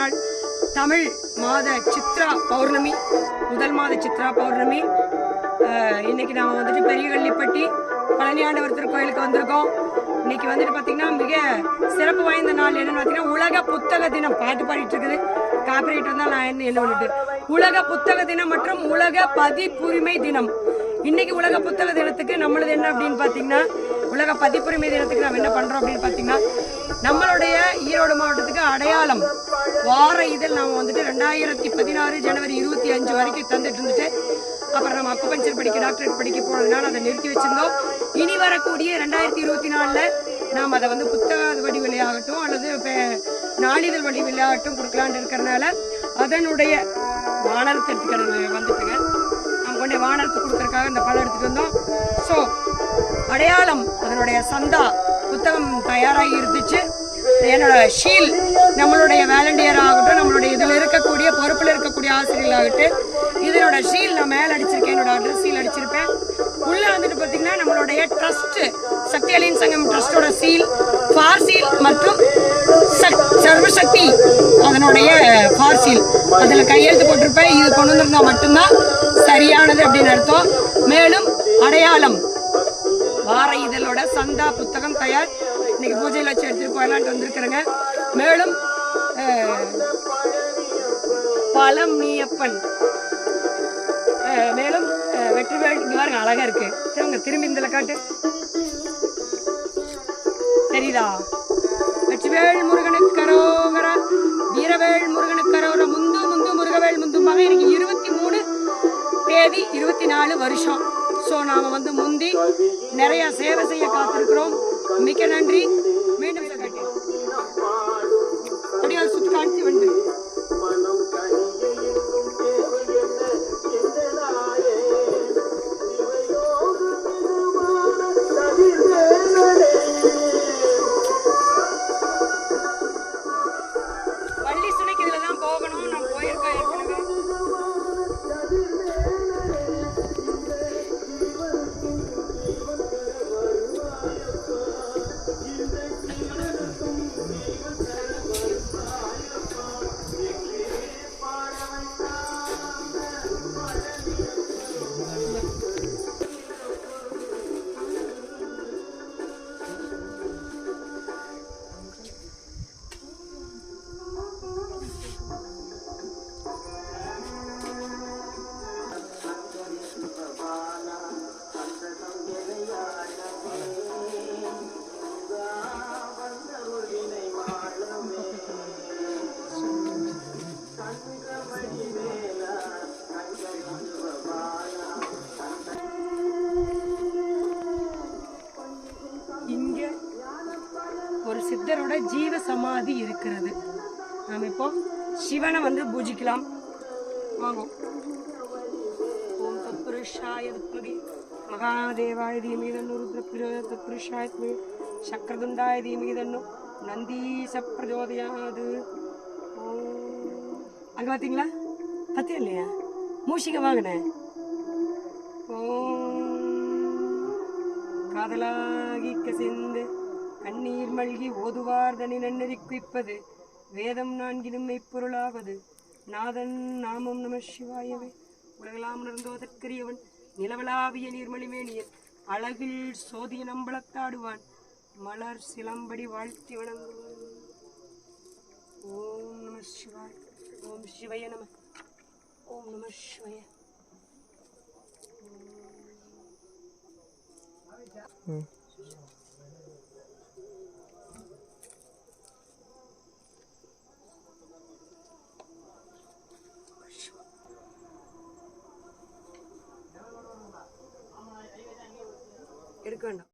நாள். தமிழ் மாத சித்ரா பௌர்ணமி. முதல் மாத சித்ரா பௌர்ணமி. இன்னைக்கு நாம வந்துட்டு பெரிய கள்ளிப்பட்டி பழனியாண்டவர் திருக்கோயிலுக்கு வந்திருக்கோம். இன்னைக்கு வந்துட்டு பார்த்தீங்கன்னா மிக சிறப்பு வாய்ந்த நாள் என்னன்னு பார்த்தீங்கன்னா உலக புத்தக தினம். பாட்டு பாடிட்டு இருக்குது. காப்பிரைட் இருந்தால் நான் என்ன என்ன பண்ணிட்டு உலக புத்தக தினம் மற்றும் உலக பதிப்புரிமை தினம். இன்னைக்கு உலக புத்தக தினத்துக்கு நம்மளது என்ன அப்படின்னு பார்த்தீங்கன்னா உலக பதிப்புரிமை தினத்துக்கு நம்ம என்ன பண்றோம் அப்படின்னு பார்த்தீங்கன்னா நம்மளுடைய ஈரோடு மாவட்டத்துக்கு அடையாளம். வார இதழ் நாம வந்துட்டு ரெண்டாயிரத்தி பதினாறு ஜனவரி இருபத்தி அஞ்சு வரைக்கும் தந்துட்டு இருந்துட்டு அப்புறம் நம்ம அக்குபஞ்சர் படிக்க டாக்டரேட் படிக்க போனதுனால அதை நிறுத்தி வச்சிருந்தோம். இனி வரக்கூடிய ரெண்டாயிரத்தி இருபத்தி நாலுல நாம் அதை வந்து புத்தக வடிவிலையாகட்டும் அல்லது நாளிதழ் வடிவிலையாகட்டும் கொடுக்கலான்னு இருக்கிறனால அதனுடைய வானரத்து எடுத்துக்கிறது வந்துட்டுங்க. நம்ம கொண்டு வானரத்து கொடுக்கறதுக்காக இந்த பழம் எடுத்துட்டு வந்தோம். ஸோ அடையாளம் அதனுடைய சந்தா புத்தகம் தயாராகி இருந்துச்சு. என்னோட ஷீல் நம்மளுடைய வேலண்டியர் ஆகட்டும் நம்மளுடைய இதில் இருக்கக்கூடிய பொறுப்பில் இருக்கக்கூடிய ஆசிரியர்களாகட்டும் இதனோட ஷீல் நான் மேலே அடிச்சிருக்கேன். என்னோட அட்ரஸ் சீல் அடிச்சிருப்பேன். உள்ள வந்துட்டு பார்த்தீங்கன்னா நம்மளுடைய ட்ரஸ்ட் சக்தி அலியன் சங்கம் ட்ரஸ்டோட சீல் ஃபார் சீல் மற்றும் சர்வசக்தி அதனுடைய ஃபார் சீல் அதில் கையெழுத்து போட்டிருப்பேன். இது கொண்டு வந்திருந்தா மட்டும்தான் சரியானது அப்படின்னு அர்த்தம். மேலும் அடையாளம். வார இதழோட சந்தா புத்தகம் தயார். இன்னைக்கு பூஜையில் வச்சு எடுத்துட்டு போயலான்ட்டு வந்திருக்கிறேங்க. மேலும் பழம் நீயப்பன் மேலும் வெற்றிவேல் இங்க பாருங்க அழகா இருக்கு. திரும்ப திரும்பி இந்த காட்டு. தெரியுதா? வெற்றிவேல் முருகனுக்கு கரோகர வீரவேல் முருகனுக்கு கரோகர முந்து முந்து முருகவேல் முந்து இன்னைக்கு இருபத்தி மூணு தேதி இருபத்தி நாலு வருஷம். நாம் வந்து முந்தி நிறைய சேவை செய்ய காத்திருக்கிறோம். மிக்க நன்றி. ஒரு சித்தரோட ஜீவ சமாதி இருக்கிறது. நாம் இப்போ சிவனை வந்து பூஜிக்கலாம். வாங்கும் ஓம் தத்புருஷாய வித்மகி. மகாதேவாய தீமகி தன்னு ருத்ரபிரோ தத்புருஷாய வித்மகி. சக்கரதுண்டாய தீமகி தன்னு நந்தீச பிரஜோதயாது அங்கே பார்த்தீங்களா பத்தியா இல்லையா? மூஷிக வாங்கினேன் ஓம். காதலாகி கசின் நீர் மல்கி ஓதுவார்தனி நன்னறி குய்ப்பது வேதம் நான்கினும் மெய்ப்பொருளாவது நாதன் நாமம் நம சிவாயவே. உலகலாம் உணர்ந்தோதற்கரியவன் நிலவலாவிய நீர்மணிமேனியன் அழகில் சோதிய நம்பளத்தாடுவான் மலர் சிலம்படி வாழ்த்தி வணங்குவான். ஓம் நம சிவாய் ஓம் சிவய நம ஓம் நம சிவய. எடுக்க കണ്ടോ